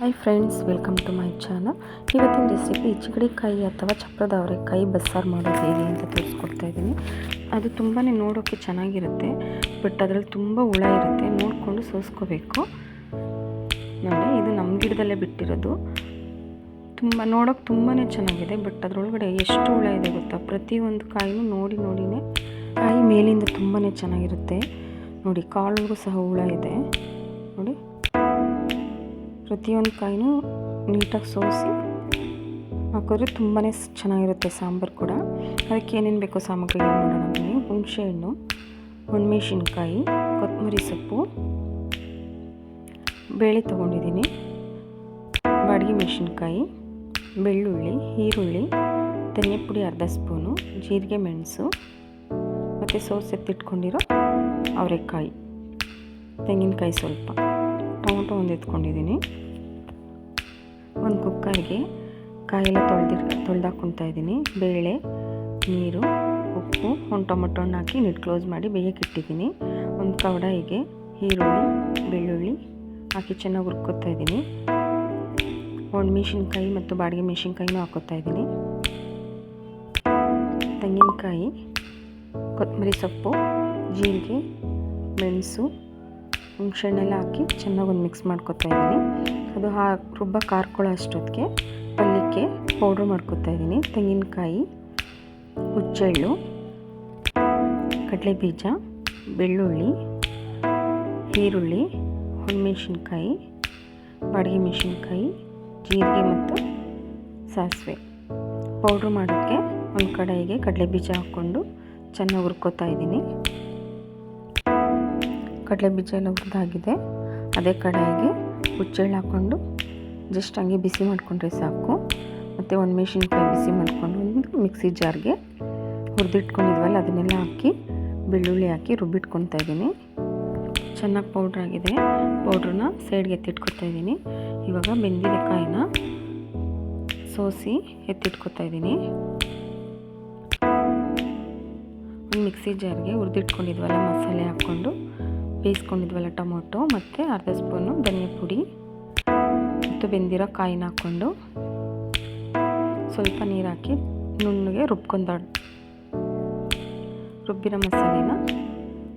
Hi friends welcome to my channel ಇವತ್ತಿನ recipe ಚಿಗಡಿಕಾಯಿ ಅಥವಾ ಚಪ್ರದ ಅವರೆಕಾಯಿ ಬಸ್ಸಾರು ಮಾಡೋದು ಹೇಗೆ ಅಂತ ತೋರಿಸ್ಕೊಡ್ತಾ ಇದ್ದೀನಿ. ಅದು ತುಂಬಾ ನೋಡೋಕ್ಕೆ ಚೆನ್ನಾಗಿರುತ್ತೆ ಬಟ್ ಅದರಲ್ಲಿ ತುಂಬ ಹುಳ ಇರುತ್ತೆ. ನೋಡಿಕೊಂಡು ಸೋಸ್ಕೋಬೇಕು. ನೋಡಿ, ಇದು ನಮ್ಮ ಗಿಡದಲ್ಲೇ ಬಿಟ್ಟಿರೋದು. ತುಂಬ, ನೋಡೋಕೆ ತುಂಬಾ ಚೆನ್ನಾಗಿದೆ ಬಟ್ ಅದರೊಳಗಡೆ ಎಷ್ಟು ಹುಳ ಇದೆ ಗೊತ್ತಾ? ಪ್ರತಿಯೊಂದು ಕಾಯಿನೂ ನೋಡಿ, ನೋಡಿನೇ ಕಾಯಿ ಮೇಲಿಂದ ತುಂಬಾ ಚೆನ್ನಾಗಿರುತ್ತೆ. ನೋಡಿ ಕಾಳುಗೂ ಸಹ ಹುಳ ಇದೆ. ಪ್ರತಿಯೊಂದು ಕಾಯಿನೂ ನೀಟಾಗಿ ಸೋಸಿ ಹಾಕಿದ್ರೆ ತುಂಬಾ ಚೆನ್ನಾಗಿರುತ್ತೆ ಸಾಂಬಾರು ಕೂಡ. ಅದಕ್ಕೆ ಏನೇನು ಬೇಕೋ ಸಾಮಗ್ರಿ ಮಾಡೋಣ ಬನ್ನಿ ಹುಣಸೆಹಣ್ಣು ಹುಣ್ಮೆಣಸಿನ್ಕಾಯಿ, ಕೊತ್ತಂಬರಿ ಸೊಪ್ಪು, ಬೇಳೆ ತೊಗೊಂಡಿದ್ದೀನಿ. ಬಾಡಿಗೆ ಮೆಣಸಿನ್ಕಾಯಿ, ಬೆಳ್ಳುಳ್ಳಿ, ಈರುಳ್ಳಿ, ಧನಿಯಾ ಪುಡಿ ಅರ್ಧ ಸ್ಪೂನು, ಜೀರಿಗೆ ಮೆಣಸು ಮತ್ತು ಸೋಸ್ ಎತ್ತಿಟ್ಕೊಂಡಿರೋ ಅವರೆಕಾಯಿ. ತೆಂಗಿನಕಾಯಿ ಸ್ವಲ್ಪ. ಟೊಮೊಟೊ ಒಂದು ಎತ್ಕೊಂಡಿದ್ದೀನಿ. ಒಂದು ಕುಕ್ಕರ್ಗೆ ಕಾಯೆಲ್ಲ ತೊಳೆದಿಟ್ಟು ತೊಳೆದಾಕ್ಕೊತಾ ಇದ್ದೀನಿ. ಬೇಳೆ, ನೀರು, ಉಪ್ಪು, ಒಂದು ಟೊಮೊಟೊ ಹಾಕಿ ನೀಟ್ ಕ್ಲೋಸ್ ಮಾಡಿ ಬೇಯಕ್ಕೆ ಇಟ್ಟಿದ್ದೀನಿ. ಒಂದು ಕವಡಾಯಿಗೆ ಈರುಳ್ಳಿ, ಬೆಳ್ಳುಳ್ಳಿ ಹಾಕಿ ಚೆನ್ನಾಗಿ ಹುರ್ಕೋತಾ ಇದ್ದೀನಿ. ಒಂದು ಮೆಣಸಿನ್ಕಾಯಿ ಮತ್ತು ಬಾಡಿಗೆ ಮೆಣಸಿನ್ಕಾಯಿನೂ ಹಾಕೋತಾ ಇದ್ದೀನಿ. ತೆಂಗಿನಕಾಯಿ, ಕೊತ್ತಂಬರಿ ಸೊಪ್ಪು, ಜೀರಿಗೆ, ಮೆಣಸು ಹುಣಸೆಹಣ್ಣೆಲ್ಲ ಹಾಕಿ ಚೆನ್ನಾಗಿ ಒಂದು ಮಿಕ್ಸ್ ಮಾಡ್ಕೊತಾ ಇದ್ದೀನಿ. ಅದು ಹಾ, ರುಬ್ಬ ಕಾರ್ಕೊಳ್ಳೋ ಅಷ್ಟೊತ್ತಿಗೆ. ಪಲ್ಯಕ್ಕೆ ಪೌಡ್ರ್ ಮಾಡ್ಕೊತಾ ಇದ್ದೀನಿ. ತೆಂಗಿನಕಾಯಿ, ಹುಚ್ಚೆಳ್ಳು ಕಡಲೆ ಬೀಜ ಬೆಳ್ಳುಳ್ಳಿ, ಈರುಳ್ಳಿ ಒಣಮೆಣ್ಸಿನ್ಕಾಯಿ ಬಾಡಿಗೆ ಮೆಣಸಿನ್ಕಾಯಿ, ಜೀರಿಗೆ ಮತ್ತು ಸಾಸಿವೆ. ಪೌಡ್ರ್ ಮಾಡೋಕ್ಕೆ ಒಂದು ಕಡಾಯಿಗೆ ಕಡಲೆ ಬೀಜ ಹಾಕ್ಕೊಂಡು ಚೆನ್ನಾಗಿ ಹುರ್ಕೋತಾ ಇದ್ದೀನಿ. ಕಡಲೆ ಬೀಜ ಎಲ್ಲ ಹುರಿದಾಗಿದೆ. ಅದೇ ಕಡೆಯಾಗಿ ಹುಚ್ಚೆಳ್ಳು ಹಾಕ್ಕೊಂಡು ಜಸ್ಟ್ ಹಂಗೆ ಬಿಸಿ ಮಾಡಿಕೊಂಡ್ರೆ ಸಾಕು. ಮತ್ತು ಒಂದು ಮೆಣಸಿನ್ಕಾಯಿ ಬಿಸಿ ಮಾಡಿಕೊಂಡು ಒಂದು ಮಿಕ್ಸಿ ಜಾರ್ಗೆ ಹುರಿದಿಟ್ಕೊಂಡಿದ್ವಲ್ಲ, ಅದನ್ನೆಲ್ಲ ಹಾಕಿ ಬೆಳ್ಳುಳ್ಳಿ ಹಾಕಿ ರುಬ್ಬಿಟ್ಕೊತಾ ಇದ್ದೀನಿ. ಚೆನ್ನಾಗಿ ಪೌಡ್ರ್ ಆಗಿದೆ. ಪೌಡ್ರನ್ನ ಸೈಡ್ಗೆ ಎತ್ತಿಟ್ಕೊತಾ ಇದ್ದೀನಿ. ಇವಾಗ ಬೆಂದಿದೆ ಕಾಯಿನ ಸೋಸಿ ಎತ್ತಿಟ್ಕೊತಾ ಇದ್ದೀನಿ. ಒಂದು ಮಿಕ್ಸಿ ಜಾರ್ಗೆ ಹುರಿದಿಟ್ಕೊಂಡಿದ್ವಲ್ಲ, ಮಸಾಲೆ ಹಾಕ್ಕೊಂಡು ಬೇಯಿಸ್ಕೊಂಡಿದ್ವಲ್ಲ ಟೊಮೊಟೊ, ಮತ್ತು ಅರ್ಧ ಸ್ಪೂನು ಧನಿಯಾ ಪುಡಿ, ಮತ್ತು ಬೆಂದಿರೋ ಕಾಯಿನ ಹಾಕ್ಕೊಂಡು ಸ್ವಲ್ಪ ನೀರು ಹಾಕಿ ನುಣ್ಣಗೆ ರುಬ್ಕೊಂಡ ರುಬ್ಬಿರೋ ಮಸಾಲೆನ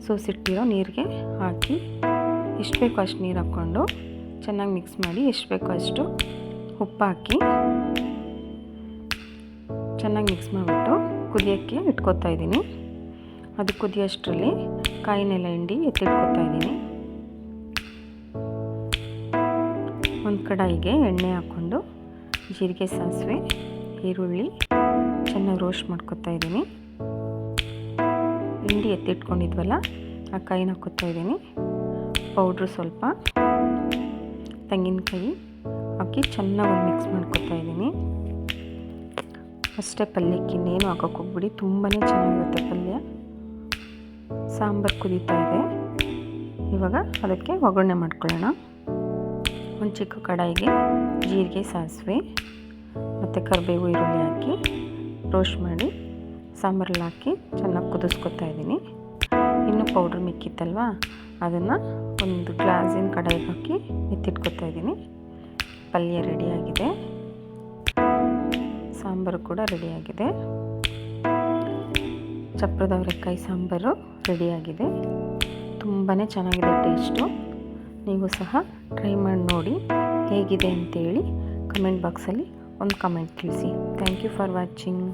ಸೋಸಿಟ್ಟಿರೋ ನೀರಿಗೆ ಹಾಕಿ ಎಷ್ಟು ಬೇಕೋ ಅಷ್ಟು ನೀರು ಹಾಕ್ಕೊಂಡು ಚೆನ್ನಾಗಿ ಮಿಕ್ಸ್ ಮಾಡಿ ಎಷ್ಟು ಬೇಕೋ ಅಷ್ಟು ಉಪ್ಪು ಹಾಕಿ ಚೆನ್ನಾಗಿ ಮಿಕ್ಸ್ ಮಾಡಿಬಿಟ್ಟು ಕುದಿಯೋಕ್ಕೆ ಇಟ್ಕೊತಾ ಇದ್ದೀನಿ. ಅದು ಕುದಿಯೋಷ್ಟರಲ್ಲಿ ಕಾಯಿನೆಲ್ಲ ಹಿಂಡಿ ಎತ್ತಿಟ್ಕೊತಾ ಇದ್ದೀನಿ. ಒಂದು ಕಡಾಯಿಗೆ ಎಣ್ಣೆ ಹಾಕ್ಕೊಂಡು ಜೀರಿಗೆ, ಸಾಸಿವೆ, ಈರುಳ್ಳಿ ಚೆನ್ನಾಗಿ ರೋಸ್ಟ್ ಮಾಡ್ಕೊತಾ ಇದ್ದೀನಿ. ಹಿಂಡಿ ಎತ್ತಿಟ್ಕೊಂಡಿದ್ವಲ್ಲ, ಆ ಕಾಯಿನ ಹಾಕೋತಾ ಇದ್ದೀನಿ. ಪೌಡ್ರು ಸ್ವಲ್ಪ, ತೆಂಗಿನಕಾಯಿ ಹಾಕಿ ಚೆನ್ನಾಗಿ ಮಿಕ್ಸ್ ಮಾಡ್ಕೊತಾ ಇದ್ದೀನಿ. ಅಷ್ಟೇ ಪಲ್ಯಕ್ಕೆ ಇನ್ನೇನು ಹಾಕೋಕೆ ಹೋಗ್ಬಿಡಿ ತುಂಬಾ ಚೆನ್ನಾಗಿರುತ್ತೆ ಪಲ್ಯ. ಸಾಂಬಾರು ಕುದೀತಾ ಇದೆ. ಇವಾಗ ಅದಕ್ಕೆ ಒಗ್ಗರಣೆ ಮಾಡ್ಕೊಳ್ಳೋಣ. ಒಂದು ಚಿಕ್ಕ ಕಡಾಯಿಗೆ ಜೀರಿಗೆ, ಸಾಸಿವೆ, ಮತ್ತು ಕರಿಬೇವು, ಈರುಳ್ಳಿ ಹಾಕಿ ರೋಸ್ಟ್ ಮಾಡಿ ಸಾಂಬಾರಲ್ಲಿ ಹಾಕಿ ಚೆನ್ನಾಗಿ ಕುದಿಸ್ಕೊತಾ ಇದ್ದೀನಿ. ಇನ್ನೂ ಪೌಡ್ರ್ ಮಿಕ್ಕಿತ್ತಲ್ವ? ಅದನ್ನು ಒಂದು ಗ್ಲಾಸಿನ ಕಡಾಯಿಗೆ ಹಾಕಿ ಎತ್ತಿಟ್ಕೊತಾ ಇದ್ದೀನಿ. ಪಲ್ಯ ರೆಡಿಯಾಗಿದೆ ಸಾಂಬಾರು ಕೂಡ ರೆಡಿಯಾಗಿದೆ ಚಪ್ರದ ಅವರೆಕಾಯಿ ಸಾಂಬಾರು ರೆಡಿಯಾಗಿದೆ. ತುಂಬಾ ಚೆನ್ನಾಗಿದೆ ಟೇಸ್ಟು. ನೀವು ಸಹ ಟ್ರೈ ಮಾಡಿ ನೋಡಿ ಹೇಗಿದೆ ಅಂತೇಳಿ ಕಮೆಂಟ್ ಬಾಕ್ಸಲ್ಲಿ ಒಂದು ಕಮೆಂಟ್ ತಿಳಿಸಿ. Thank you for watching.